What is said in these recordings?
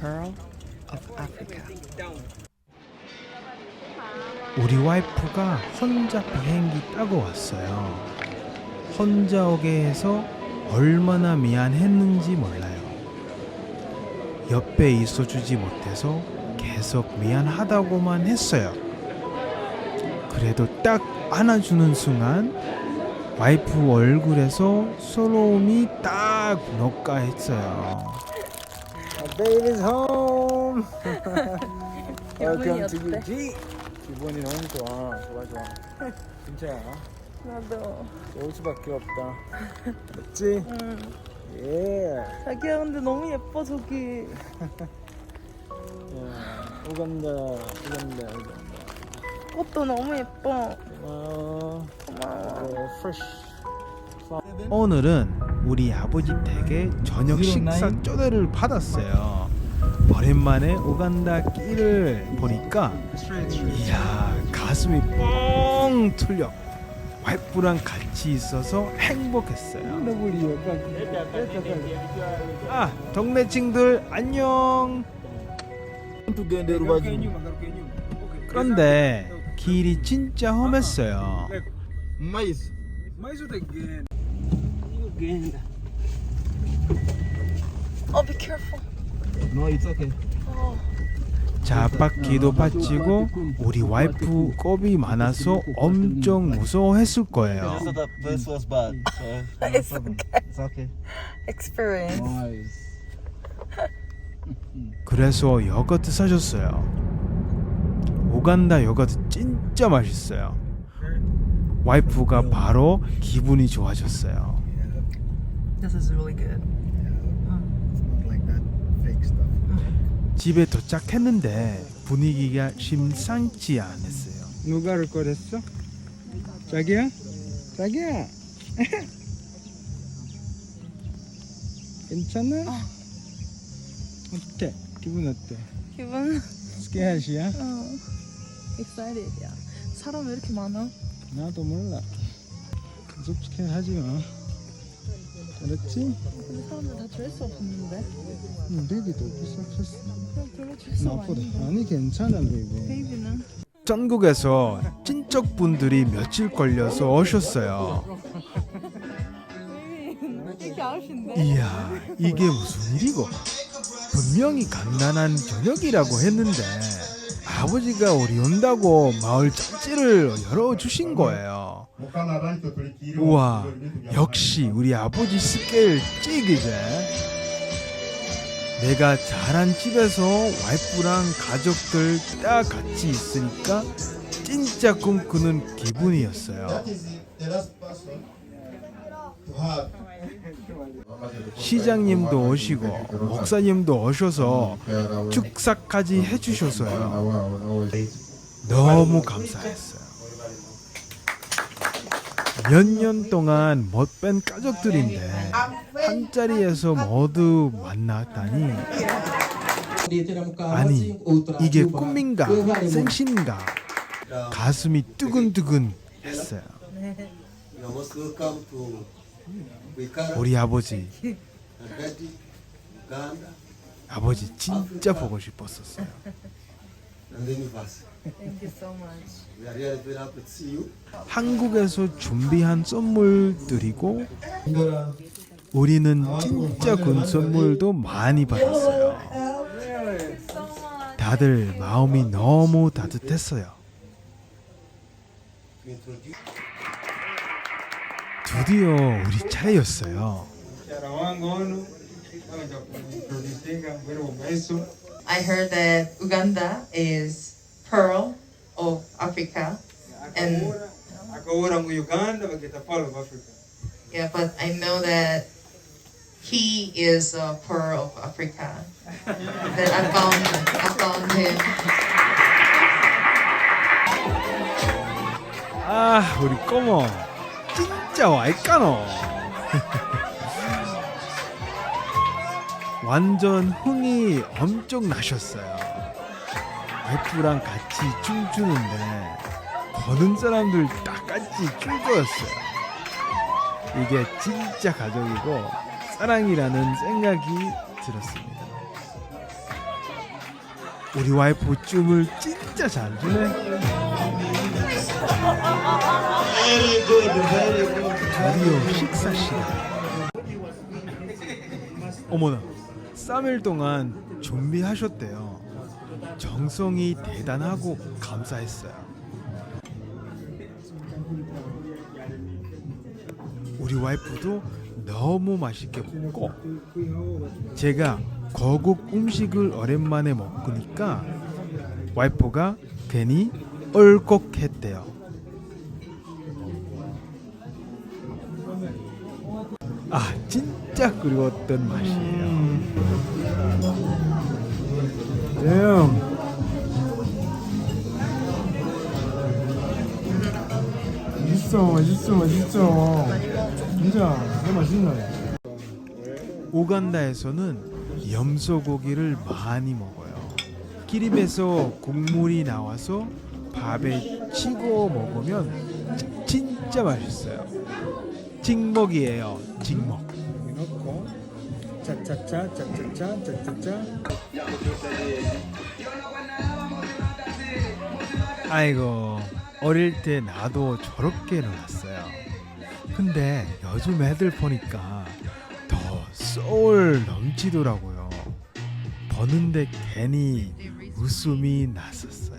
pearl of Africa. 우리 와이프가 혼자 비행기 타고 왔어요. 혼자 오게 해서 얼마나 미안했는지 몰라요. 옆에 있어주지 못해서 계속 미안하다고만 했어요. 그래도 딱 안아주는 순간 와이프 얼굴에서 서러움이 딱 녹아했어요. Baby's home. 기분이 Welcome to 어때? UG. 기분이 너무 좋아. 좋아 좋아. 진짜야. 나도. 좋을 수밖에 없다. 맞지? 응. 예. 자기야 근데 너무 예뻐 저기. 예. 우간다. 우간다. 우간다. 꽃도 너무 예뻐. 고마워. 고마워. 네, fresh. 오늘은 우리 아버지 댁에 저녁 식사 초대를 받았어요. 오랜만에 우간다 끼를 보니까 이야 가슴이 뻥 뚫려 와이프랑 같이 있어서 행복했어요. 아 동네 친구들 안녕. 그런데 길이 진짜 험했어요. Mais. 어, be careful. No, it's okay. 어. 자바퀴도 받치고 우리 와이프 겁이 많아서 엄청 무서워했을 거예요. So the first was bad. It's okay. It's okay. Experience. Nice. 그래서 요거트 사줬어요. 우간다 요거트 진짜 맛있어요. 와이프가 바로 기분이 좋아졌어요. This is really good. Like that fake stuff. 집에 도착했는데 분위기가 심상치 않았어요. 누가 를 거랬어? 자기야? 자기야? 괜찮아? 어때? 기분 어때? 기분 스케하시야? 어. excited야. 사람 왜 이렇게 많아? 나도 몰라. 솔직히 하지 마. 근데 사람들 다 드레스 없었는데. 응, 베이비도. 그냥 별로 드레스 나보다. 아닌데. 아니 괜찮아 베이비. 베이비는 전국에서 친척 분들이 며칠 걸려서 오셨어요. 이야 이게 무슨 일이고 분명히 간단한 저녁이라고 했는데 아버지가 우리 온다고 마을 잔치를 열어주신 거예요 우와 역시 우리 아버지 스케일 찌기제 내가 자란 집에서 와이프랑 가족들 딱 같이 있으니까 진짜 꿈꾸는 기분이었어요 시장님도 오시고 목사님도 오셔서 축사까지 해주셔서요. 너무 감사했어요. 몇 년 동안 못뵌 가족들인데 한 자리에서 모두 만났다니 아니 이게 꿈인가 생신인가 가슴이 뜨근뜨근 했어요. 우리 아버지 아버지 진짜 보고 싶었었어요. 한국에서 준비한 선물들이고 우리는 진짜 군 선물도 많이 받았어요. 다들 마음이 너무 따뜻했어요. 드디어 우리 차례였어요. I heard that Uganda is pearl of Africa, and Akaura mu Uganda bagita Pearl of Africa. yeah, but I know that he is a pearl of Africa. that I found, I found him. 아, 우리 꼬모 진짜 와이까노. 완전 흥이 엄청 나셨어요. 와이프랑 같이 춤추는데 보는 사람들 다 같이 춤추었어요. 이게 진짜 가족이고 사랑이라는 생각이 들었습니다. 우리 와이프 춤을 진짜 잘 추네. 드디어 식사 시간. 어머나, 3일 동안 준비하셨대요. 정성이 대단하고 감사했어요. 우리 와이프도 너무 맛있게 먹고 제가 거국 음식을 오랜만에 먹으니까 와이프가 괜히 얼컥했대요. 아 진짜 그리웠던 맛이에요. Damn. 맛있어, 맛있어, 맛있어. 진짜, 진짜 맛있네. 우간다에서는 염소고기를 많이 먹어요. 기름에서 국물이 나와서 밥에 찍어 먹으면 진짜 맛있어요. 찍먹이에요. 찍먹. 넣고, 짜짜짜, 짜짜짜, 짜짜짜. 아이고 어릴 때 나도 저렇게 놀았어요. 근데 요즘 애들 보니까 더 소울 넘치더라고요. 보는데 괜히 웃음이 났었어요.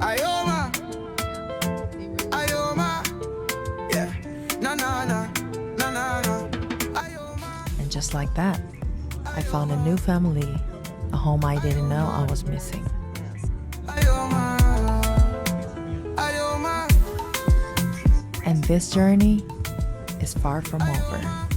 Ioma, just like that, I found a new family, a home I didn't know I was missing. And this journey is far from over.